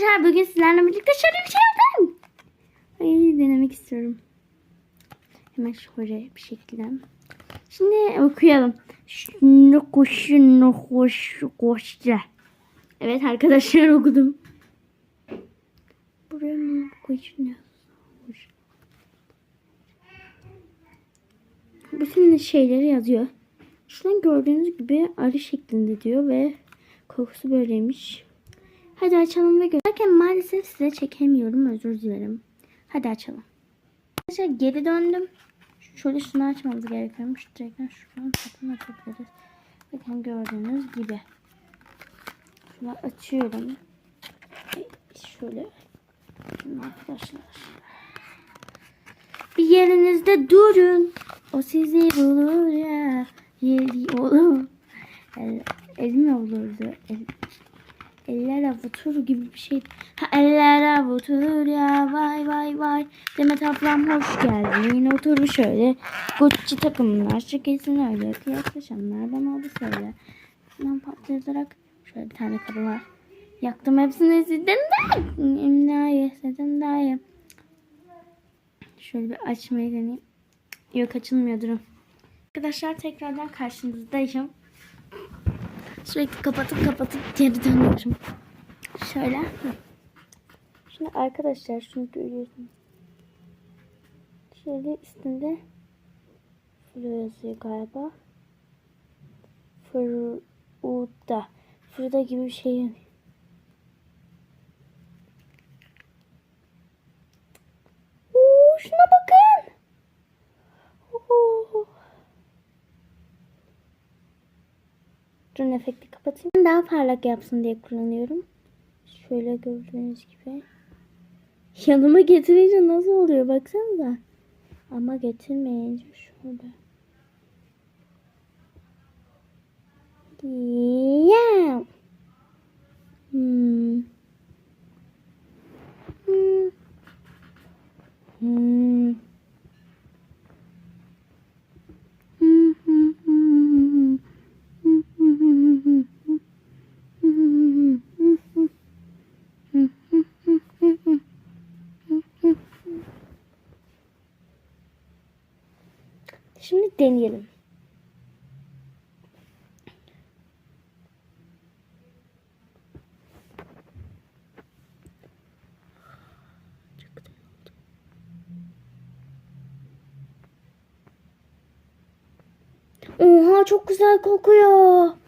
Arkadaşlar bugün sizlerle birlikte şöyle bir şey yaptım. Ay denemek istiyorum. Hemen şöyle bir şekilde. Şimdi okuyalım. Şunu koşunu koş koşça. Evet arkadaşlar okudum. Buraya mı koşunu koş. Bütün şeyleri yazıyor. Şuradan gördüğünüz gibi arı şeklinde diyor ve kokusu böyleymiş. Hadi açalım ve görürken maalesef size çekemiyorum. Özür dilerim. Hadi açalım. Arkadaşlar geri döndüm. Şöyle şunu açmamız gerekiyormuş. Direkt şuradan satın açabiliriz. Bakın gördüğünüz gibi. Şunu açıyorum. Şöyle. Arkadaşlar. Bir yerinizde durun. O sizi bulur ya. Yeri olur. El, el mi olurdu? El, eller avutur gibi bir şey. Ha, eller avutur ya vay vay vay. Demet ablam hoş geldin. Otur şöyle. Gucci takımlar şirketin öyle. Yaklaşanlardan oldu söyle. Şuradan patlayarak şöyle bir tane kabı var. Yaktım hepsini sizden de. İmnayı sizden daha Şöyle bir açmayı deneyeyim. Yok açılmıyor durun. Arkadaşlar tekrardan karşınızdayım. Sürekli kapatıp kapatıp geri dönüyorum. Şöyle. Şimdi arkadaşlar şunu görüyorsunuz. Şöyle üstünde Flu yazıyor galiba. Fruda. Fruda gibi bir şey. Oo, şuna bakın. Oo. Durun efekti kapatayım. Daha parlak yapsın diye kullanıyorum. Şöyle gördüğünüz gibi. Yanıma getirince nasıl oluyor baksanıza. Ama getirmeyince şöyle. Yeah. Hmm. Hmm. Hmm, hmm, hmm, hmm. Şimdi deneyelim. Oha çok güzel kokuyor.